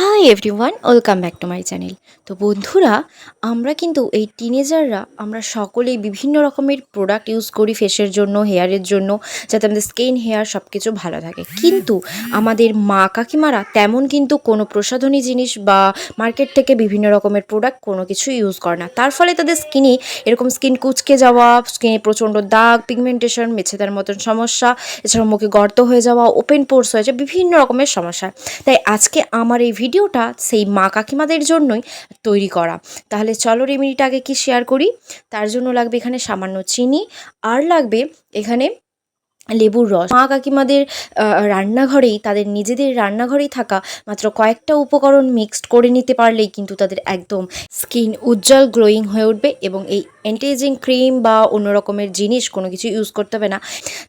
Hi everyone welcome back to my channel তো বন্ধুরা, আমরা কিন্তু এই টিনেজাররা আমরা সকলেই বিভিন্ন রকমের প্রোডাক্ট ইউজ করি ফেসের জন্য হেয়ারের জন্য, যাতে আমাদের স্কিন হেয়ার সব কিছু ভালো থাকে। কিন্তু আমাদের মা কাকিমারা তেমন কিন্তু কোনো প্রসাধনী জিনিস বা মার্কেট থেকে বিভিন্ন রকমের প্রোডাক্ট কোনো কিছু ইউজ করে না। তার ফলে তাদের স্কিনে এরকম স্কিন কুচকে যাওয়া স্কিনে প্রচণ্ড দাগ পিগমেন্টেশন মেছেদার মতন সমস্যা, এছাড়াও মুখে গর্ত হয়ে যাওয়া ওপেন পোর্স হয়ে যাওয়া, বিভিন্ন রকমের সমস্যা। তাই আজকে আমার এই ভিডিওটা সেই মা কাকিমাদের জন্যই তৈরি করা। তাহলে চলো রেমিডিটা আগে কি শেয়ার করি? তার জন্য লাগবে এখানে সামান্য চিনি, আর লাগবে এখানে লেবুর রস। মা কাকিমাদের রান্নাঘরেই, তাদের নিজেদের রান্নাঘরেই থাকা মাত্র কয়েকটা উপকরণ মিক্সড করে নিতে পারলেই কিন্তু তাদের একদম স্কিন উজ্জ্বল গ্লোয়িং হয়ে উঠবে এবং এই অ্যান্টিএজিং ক্রিম বা অন্য রকমের জিনিস কোনো কিছু ইউজ করতে হবে না।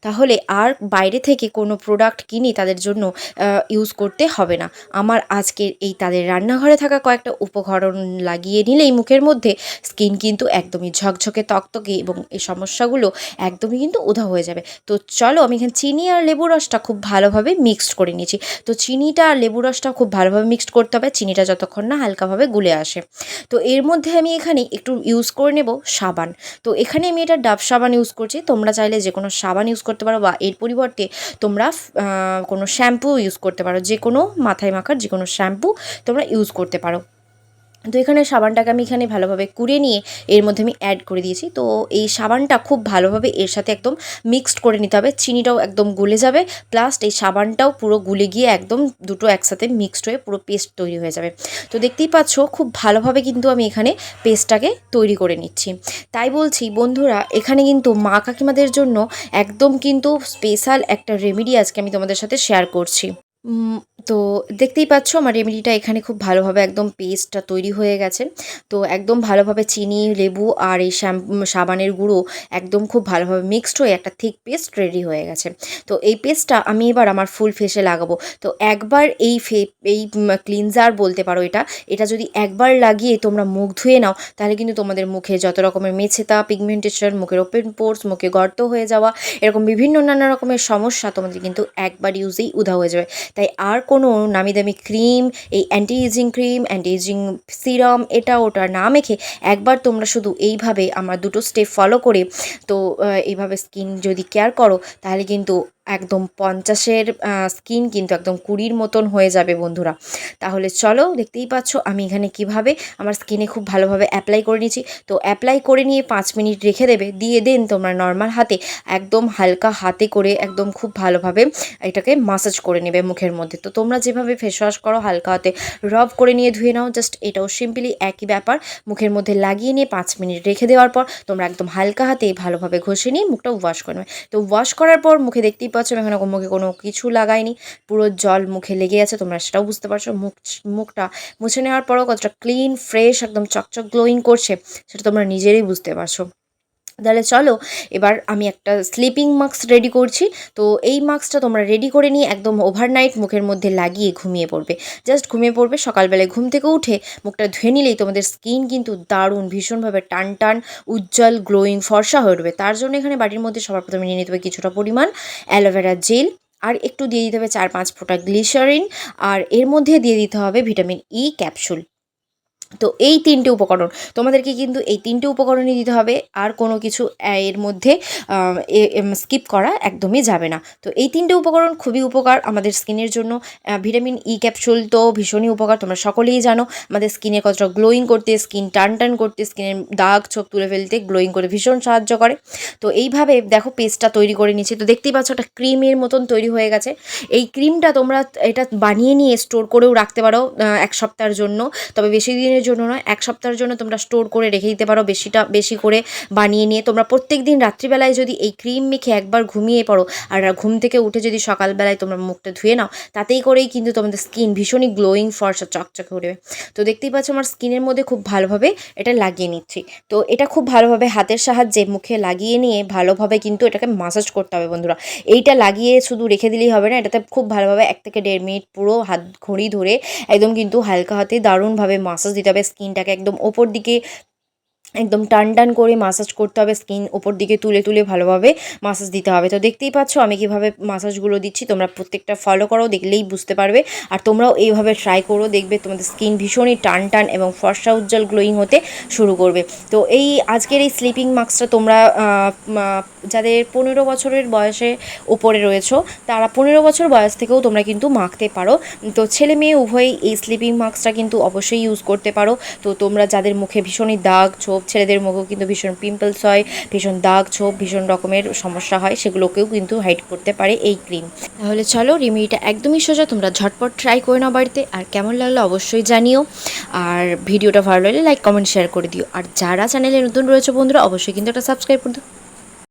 তাহলে আর বাইরে থেকে কোনো প্রোডাক্ট কিনে তাদের জন্য ইউজ করতে হবে না। আমার আজকের এই তাদের রান্নাঘরে থাকা কয়েকটা উপকরণ লাগিয়ে নিলেই মুখের মধ্যে স্কিন কিন্তু একদমই ঝকঝকে, তকতকে এবং এই সমস্যাগুলো একদমই কিন্তু উধাও হয়ে যাবে। তো চলো, আমি এখানে চিনি আর লেবু রসটা খুব ভালোভাবে মিক্সড করে নিয়েছি। তো চিনিটা আর লেবু রসটা খুব ভালোভাবে মিক্সড করতে হবে, চিনিটা যতক্ষণ না হালকাভাবে গুলে আসে। তো এর মধ্যে আমি এখানে একটু ইউজ করে নেব সাবান। তো এখানে আমি এটা ডাব সাবান ইউজ করছি, তোমরা চাইলে যে কোনো সাবান ইউজ করতে পারো বা এর পরিবর্তে তোমরা কোনো শ্যাম্পু ইউজ করতে পারো যে কোনো মাথায় মাখার যে কোনো শ্যাম্পু তোমরা ইউজ করতে পারো। তো এখানে সাবানটাকে আমি এখানে ভালোভাবে কুড়ে নিয়ে এর মধ্যে আমি অ্যাড করে দিয়েছি। তো এই সাবানটা খুব ভালোভাবে এর সাথে একদম মিক্সড করে নিতে হবে। চিনিটাও একদম গলে যাবে। প্লাস এই সাবানটাও পুরো গুলে গিয়ে একদম দুটো একসাথে মিক্সড হয়ে পুরো পেস্ট তৈরি হয়ে যাবে। তো দেখতেই পাচ্ছ, খুব ভালোভাবে কিন্তু আমি এখানে পেস্টটাকে তৈরি করে নিচ্ছি। তাই বলছি, বন্ধুরা, এখানে কিন্তু মা কাকিমাদের জন্য একদম কিন্তু স্পেশাল একটা রেমেডি আজকে আমি তোমাদের সাথে শেয়ার করছি। তো দেখতেই পাচ্ছ আমার রেমেডিটা এখানে খুব ভালোভাবে একদম পেস্টটা তৈরি হয়ে গেছে। তো একদম ভালোভাবে চিনি, লেবু আর এই সাবানের গুঁড়ো একদম খুব ভালোভাবে মিক্সড হয়ে একটা থিক পেস্ট রেডি হয়ে গেছে। তো এই পেস্টটা আমি এবার আমার ফুল ফেসে লাগাবো। তো একবার এই ফে, এই ক্লিনজার বলতে পারো এটা এটা যদি একবার লাগিয়ে তোমরা মুখ ধুয়ে নাও, তাহলে কিন্তু তোমাদের মুখে যত রকমের মেছেতা পিগমেন্টেশন মুখের ওপেন পোর্স মুখে গর্ত হয়ে যাওয়া, এরকম বিভিন্ন নানা রকমের সমস্যা তোমাদের কিন্তু একবার ইউজেই উধাও হয়ে যাবে। তাই আর কোনো নামি দামি ক্রিম, এই anti aging cream anti aging serum এটা ওটা না মেখে একবার তোমরা শুধু এইভাবে আমার দুটো স্টেপ ফলো করে, তো এইভাবে স্কিন যদি কেয়ার করো, তাহলে কিন্তু একদম পঞ্চাশের স্কিন কিন্তু একদম কুড়ির মতন হয়ে যাবে বন্ধুরা। তাহলে চলো দেখতেই পাচ্ছ আমি এখানে কীভাবে আমার স্কিনে খুব ভালোভাবে অ্যাপ্লাই করে নিয়েছি। তো অ্যাপ্লাই করে নিয়ে পাঁচ মিনিট রেখে দেবে, দিয়ে দেন তোমরা নর্মাল হাতে একদম হালকা হাতে করে একদম খুব ভালোভাবে এটাকে মাসাজ করে নেবে মুখের মধ্যে। তো তোমরা যেভাবে ফেস ওয়াশ করো হালকা হাতে রব করে নিয়ে ধুয়ে নাও জাস্ট এটাও সিম্পলি একই ব্যাপার। মুখের মধ্যে লাগিয়ে নিয়ে পাঁচ মিনিট রেখে দেওয়ার পর তোমরা একদম হালকা হাতে ভালোভাবে ঘষে নিয়ে মুখটা ওয়াশ করে নেবে। তো ওয়াশ করার পর মুখে দেখতেই পাচ্ছ আমি এখানে মুখে কোনো কিছু লাগাইনি। পুরো জল মুখে লেগে আছে, তোমরা সেটাও বুঝতে পারছ। মুখ, মুখটা মুছে নেওয়ার পরও কতটা ক্লিন ফ্রেশ একদম চকচক গ্লোয়িং করছে, সেটা তোমরা নিজেরই বুঝতে পারছ। তাহলে চলো, এবার আমি একটা স্লিপিং মাস্ক রেডি করছি। তো এই মাস্কটা তোমরা রেডি করে নিয়ে একদম ওভারনাইট মুখের মধ্যে লাগিয়ে ঘুমিয়ে পড়বে। জাস্ট ঘুমিয়ে পড়বে, সকালবেলায় ঘুম থেকে উঠে মুখটা ধুয়ে নিলেই তোমাদের স্কিন কিন্তু দারুণ, ভীষণভাবে টান টান উজ্জ্বল গ্লোয়িং ফর্সা হয়ে উঠবে। তার জন্য এখানে বাড়ির মধ্যে সবার প্রথমে নিয়ে নিতে হবে কিছুটা পরিমাণ অ্যালোভেরা জেল আর একটু দিয়ে দিতে হবে চার পাঁচ ফোঁটা গ্লিসারিন আর এর মধ্যে দিয়ে দিতে হবে ভিটামিন ই ক্যাপসুল তো এই তিনটে উপকরণ, তোমাদেরকে কিন্তু এই তিনটে উপকরণই দিতে হবে, আর কোনো কিছু এর মধ্যে স্কিপ করা একদমই যাবে না। তো এই তিনটে উপকরণ খুবই উপকার আমাদের স্কিনের জন্য। ভিটামিন ই ক্যাপসুল তো ভীষণই উপকার, তোমরা সকলেই জানো, আমাদের স্কিনে কতটা গ্লোয়িং করতে স্কিন টান টান করতে স্কিনের দাগ ছোপ তুলে ফেলতে গ্লোয়িং করে ভীষণ সাহায্য করে। তো এইভাবে দেখো পেস্টটা তৈরি করে নিয়েছি, তো দেখতেই পাচ্ছ একটা ক্রিমের মতন তৈরি হয়ে গেছে। এই ক্রিমটা তোমরা এটা বানিয়ে নিয়ে স্টোর করেও রাখতে পারো এক সপ্তাহের জন্য। তবে বেশি দিনের জন্য নয়, এক সপ্তাহের জন্য তোমরা স্টোর করে রেখে দিতে পারো বেশিটা, বেশি করে বানিয়ে নিয়ে। তোমরা প্রত্যেক দিন রাত্রিবেলায় যদি এই ক্রিম মেখে একবার ঘুমিয়ে পড়ো আর ঘুম থেকে উঠে যদি সকালবেলায় তোমরা মুখটা ধুয়ে নাও, তাতেই করেই কিন্তু তোমাদের স্কিন ভীষণই গ্লোয়িং ফর্সা, চকচকে উঠবে তো দেখতেই পাচ্ছ আমার স্কিনের মধ্যে খুব ভালোভাবে এটা লাগিয়ে নিচ্ছি। তো এটা খুব ভালোভাবে হাতের সাহায্যে মুখে লাগিয়ে নিয়ে ভালোভাবে কিন্তু এটাকে মাসাজ করতে হবে বন্ধুরা। এইটা লাগিয়ে শুধু রেখে দিলেই হবে না, এটাতে খুব ভালোভাবে এক থেকে দেড় মিনিট পুরো হাত ঘড়ি ধরে একদম কিন্তু হালকা হাতে দারুণভাবে মাসাজ দিতে হবে স্কিনটাকে একদম ওপর দিকে একদম টান টান করে মাসাজ করতে হবে স্কিন ওপর দিকে তুলে তুলে ভালোভাবে মাসাজ দিতে হবে। তো দেখতেই পাচ্ছ আমি কীভাবে মাসাজগুলো দিচ্ছি, তোমরা প্রত্যেকটা ফলো করো, দেখলেই বুঝতে পারবে। আর তোমরাও এইভাবে ট্রাই করো, দেখবে তোমাদের স্কিন ভীষণই টান টান এবং ফর্সা উজ্জ্বল গ্লোয়িং হতে শুরু করবে। তো এই আজকের এই স্লিপিং মাস্কটা তোমরা যাদের পনেরো বছরের বয়সে ওপরে রয়েছো, তারা পনেরো বছর বয়স থেকেও তোমরা কিন্তু মাখতে পারো। তো ছেলে মেয়ে উভয়ই এই স্লিপিং মাস্কটা কিন্তু অবশ্যই ইউজ করতে পারো। তো তোমরা যাদের মুখে ভীষণই দাগ, ছোপ ছেলেদের মুখেও কিন্তু ভীষণ পিম্পলস হয়, ভীষণ দাগ, ছোপ, ভীষণ রকমের সমস্যা হয়, সেগুলোকেও কিন্তু হাইড করতে পারে এই ক্রিম তাহলে চলো রেমেডিটা একদমই সোজা, তোমরা ঝটপট ট্রাই করে নাও বাড়িতে, আর কেমন লাগল অবশ্যই জানিও। আর ভিডিওটা ভালো লাগলে লাইক কমেন্ট শেয়ার করে দিও। আর যারা চ্যানেলে নতুন রয়েছে বন্ধুরা, অবশ্যই কিন্তু একটা সাবস্ক্রাইব করে দিও।